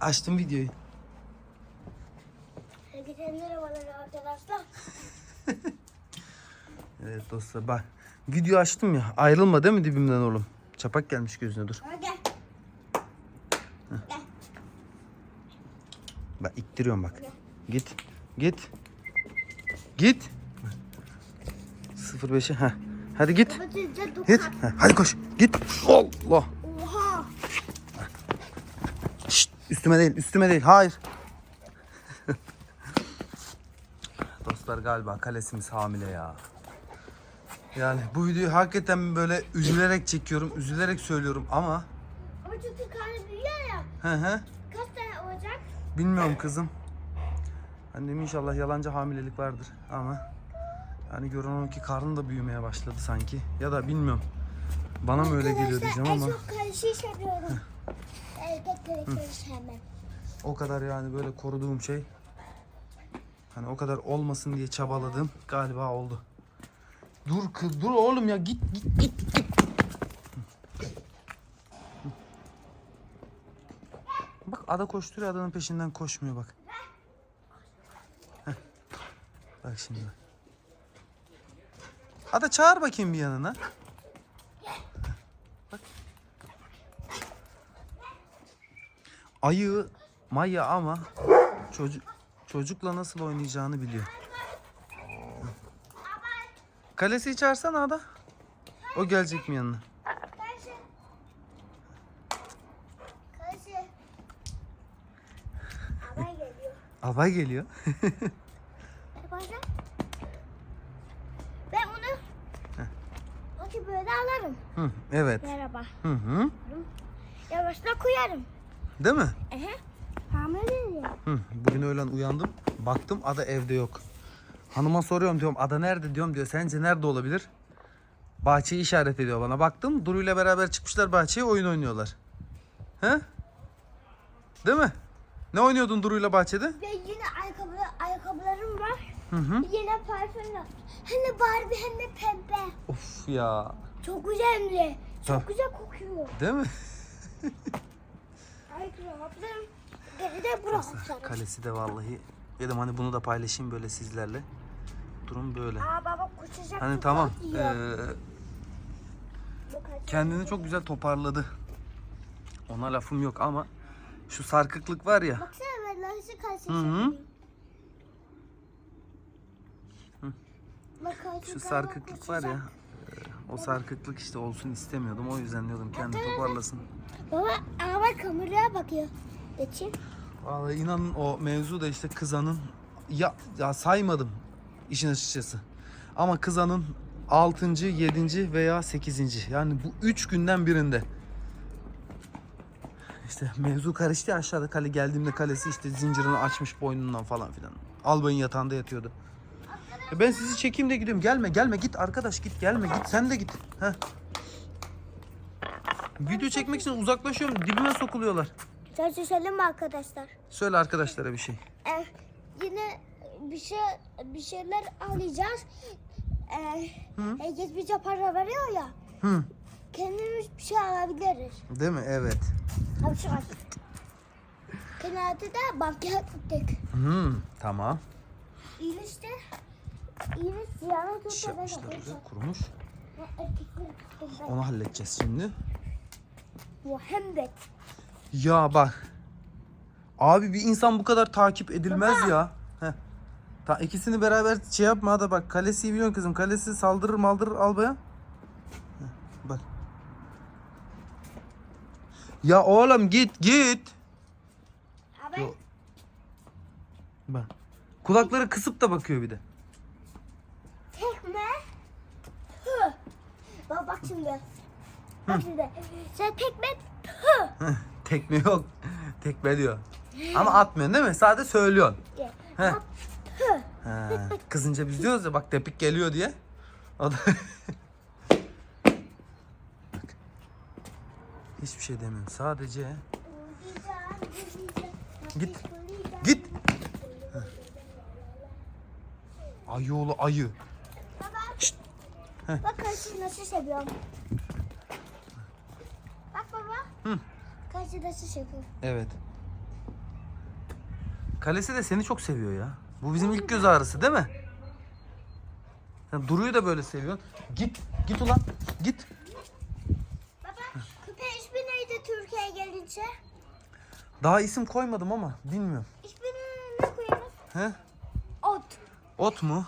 Açtım videoyu. Herkese merhabalar arkadaşlar. Evet dostlar bak. Video açtım ya. Ayrılma değil mi dibimden oğlum? Çapak gelmiş gözüne dur. Ha gel. Gel. Bak ittiriyorum bak. Git. Git. Git. 05'e. Ha. Hadi git. Git. Ha, Hadi koş. Git. Allah. Üstüme değil, üstüme değil. Hayır. Dostlar galiba kalesimiz hamile ya. Yani bu videoyu hakikaten böyle üzülerek çekiyorum, üzülerek söylüyorum ama Ama çünkü karnı büyüyor ya. hı hı Kaç tane olacak? bilmiyorum kızım. Annem inşallah yalancı hamilelik vardır ama yani görünen ki karnı da büyümeye başladı sanki ya da bilmiyorum. Bana mı öyle geliyor diyeceğim ama en çok karışıyı seviyorum. Erkek karakteri sevmem. o kadar yani böyle koruduğum şey hani o kadar olmasın diye çabaladım galiba oldu. Dur kız dur oğlum ya git git git git. Bak ada koşturuyor adanın peşinden koşmuyor bak. Heh. Bak şimdi bak. Ada çağır bakayım bir yanına. Ayı Maya ama çocuk çocukla nasıl oynayacağını biliyor. Kalesi çağırsana Ada. O gelecek mi yanına? Haber geliyor. Ben onu Bakın böyle alırım. Hı, evet. Merhaba. Hı hı. Yavaşla koyarım. Değil mi? Ehe. Hamile ya. Hı, bugün öğlen uyandım. Baktım Ada evde yok. Hanıma soruyorum diyorum Ada nerede diyorum diyor. Sence nerede olabilir? Bahçeyi işaret ediyor bana. Baktım Duru ile beraber çıkmışlar bahçeye oyun oynuyorlar. He? Değil mi? Ne oynuyordun Duru ile bahçede? Ve yine ayakkabı, ayakkabılarım var. Hı hı. Yine parfüm var. Hem de Barbie hem de pembe. Of ya. Çok güzel hem de. Çok Tabii. güzel kokuyor. Değil mi? Bırakırım. Kalesi de vallahi. Dedim hani bunu da paylaşayım böyle sizlerle. Durum böyle. Aa baba koşacak. Hani tamam. Ee, kendini çok güzel toparladı. Ona lafım yok ama şu sarkıklık var ya. Baksana ben nasıl karşı Hı hı. Şu sarkıklık var ya. O sarkıklık işte olsun istemiyordum. O yüzden diyordum kendi toparlasın. Baba bak kameraya bakıyor. Geçin. Vallahi inanın o mevzu da işte kızanın ya, ya saymadım işin açıkçası. Ama kızanın 6. 7. veya 8. yani bu 3 günden birinde. İşte mevzu karıştı ya, aşağıda kale geldiğimde kalesi işte zincirini açmış boynundan falan filan. Albayın yatağında yatıyordu. E ben sizi çekeyim de gidiyorum. Gelme gelme git arkadaş git gelme git sen de git. Heh. Video çekmek için uzaklaşıyorum dibime sokuluyorlar. Çalışalım mı arkadaşlar? Söyle arkadaşlara bir şey. Ee, yine bir şey bir şeyler alacağız. Ee, Hı. herkes bize para veriyor ya. Hı. Kendimiz bir şey alabiliriz. Değil mi? Evet. Hadi şu an. Kenarda da bankaya gittik. Hı, tamam. İyileş ziyaret İş yapmışlar orada, kurumuş. Erkekler Onu halledeceğiz şimdi. Muhammed. Ya bak. Abi bir insan bu kadar takip edilmez ya. Heh. Ta ikisini beraber şey yapma da bak kalesi biliyorsun kızım. Kalesi saldırır maldırır albaya. Heh, bak. Ya oğlum git git. Abi Bak. Kulakları kısıp da bakıyor bir de. Tekme. Hı. Bak bak şimdi. Bak şimdi. Sen tekme. Hı. Tekme yok. Tekme diyor. Ama atmıyorsun değil mi? Sadece söylüyorsun. Heh. Ha, kızınca biz diyoruz ya bak tepik geliyor diye. O da bak. Hiçbir şey demiyorum. Sadece Git. git. Ayı oğlu ayı. Baba. Şşt. Bak karşı nasıl seviyorum. Bak baba. Hı. Karşı nasıl seviyorum. Evet. Kalesi de seni çok seviyor ya. Bu bizim ilk göz ağrısı değil mi? Sen Duru'yu da böyle seviyorsun. Git, git ulan, git. Baba köpeğin ismi neydi Türkiye'ye gelince? Daha isim koymadım ama bilmiyorum. İsmini ne koyalım? He? Ot. Ot mu?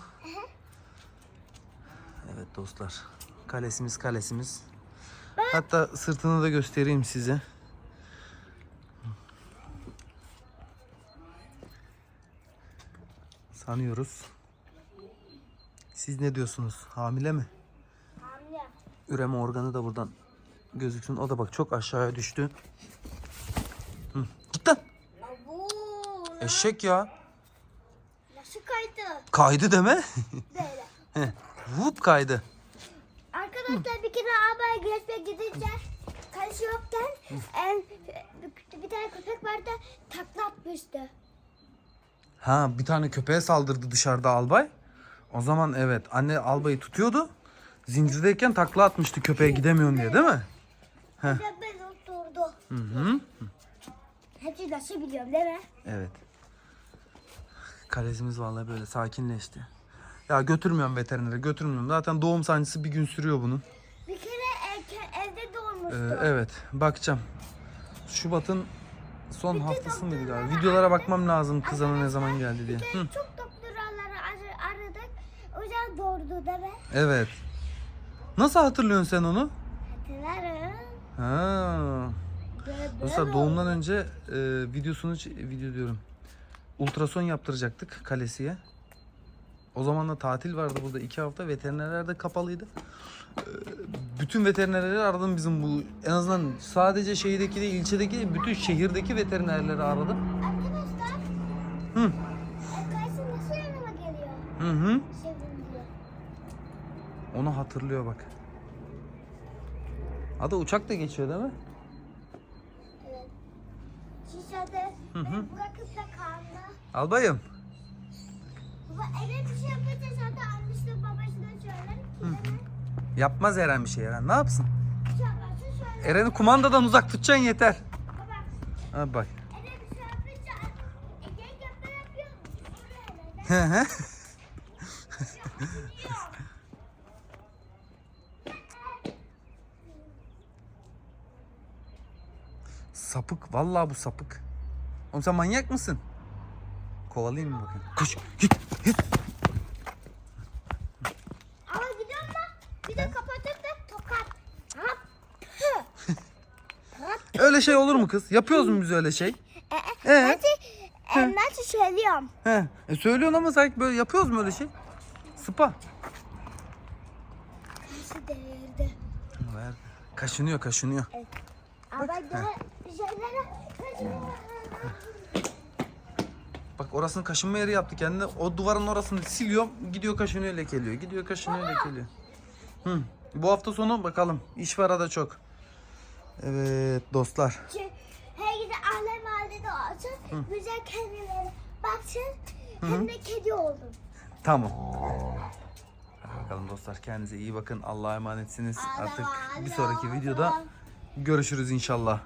Evet dostlar. Kalesimiz kalesimiz. Hatta sırtını da göstereyim size. Sanıyoruz. Siz ne diyorsunuz? Hamile mi? Hamle. Üreme organı da buradan gözüksün. O da bak çok aşağıya düştü. Hı. Git lan. Bu Eşek ya. nasıl kaydı? Kaydı deme. Böyle. Heh, Vup kaydı. Arkadaşlar bir kere abaya gezmeye gidince karışı yokken en, bir tane köpek vardı takla atmıştı. Ha bir tane köpeğe saldırdı dışarıda albay. O zaman evet anne albayı tutuyordu. Zincirdeyken takla atmıştı köpeğe gidemiyorsun diye değil mi? Ben oturdu. Hı hı. Hepsi nasıl biliyorum değil mi? Evet. Kalesimiz vallahi böyle sakinleşti. Ya götürmüyorum veterinere götürmüyorum. Zaten doğum sancısı bir gün sürüyor bunun. Bir kere ev- evde doğmuştu. Ee, evet bakacağım. Şubat'ın son haftası mıydı galiba? Videolara bakmam lazım kızana ne zaman geldi diye. Hı. çok doktorları ar- aradık. O yüzden doğurdu değil mi? Evet. Nasıl hatırlıyorsun sen onu? Hatırlarım. Ha. Dostlar doğumdan önce e, videosunu video diyorum. Ultrason yaptıracaktık kalesiye. O zaman da tatil vardı burada iki hafta veterinerler de kapalıydı. E, bütün veterinerleri aradım bizim bu en azından sadece şehirdeki değil ilçedeki değil, bütün şehirdeki veterinerleri aradım. Arkadaşlar. Hı. Kayısı nasıl yanıma geliyor? Hı hı. Onu hatırlıyor bak. Adı uçak da geçiyor değil mi? Evet. Şişede Hı hı. bırakıp da kaldı. Albayım. Baba eve bir şey babasına söyler? Yapmaz Eren bir şey Eren. Ne yapsın? Şey yaparsa söyler. Eren'i kumandadan uzak tutacaksın yeter. Baba Ha bak. şey e, Hı hı. Sapık. Vallahi bu sapık. Oğlum sen manyak mısın? Kovalayayım mı bakayım? Koş. Git. Git. Ama gidiyorum da bir de kapatıp da tokat. Öyle şey olur mu kız? Yapıyoruz mu biz öyle şey? Ee, Ee? Nasıl, e, nasıl söylüyorum? He. E söylüyorsun ama sanki böyle yapıyoruz mu öyle şey? Sıpa. Nasıl devirdi? Ver. Kaşınıyor kaşınıyor. Ama de şeylere Bak orasını kaşınma yeri yaptı kendine. O duvarın orasını siliyorum. Gidiyor kaşınıyor lekeliyor. Gidiyor kaşınıyor lekeliyor. Hı. Bu hafta sonu bakalım. İş var da çok. Evet dostlar. her gidi alem halde de olsun. Güzel kendileri baksın. Hem de kedi oldum. Tamam. Hadi bakalım dostlar kendinize iyi bakın. Allah'a emanetsiniz. Artık bir sonraki videoda görüşürüz inşallah.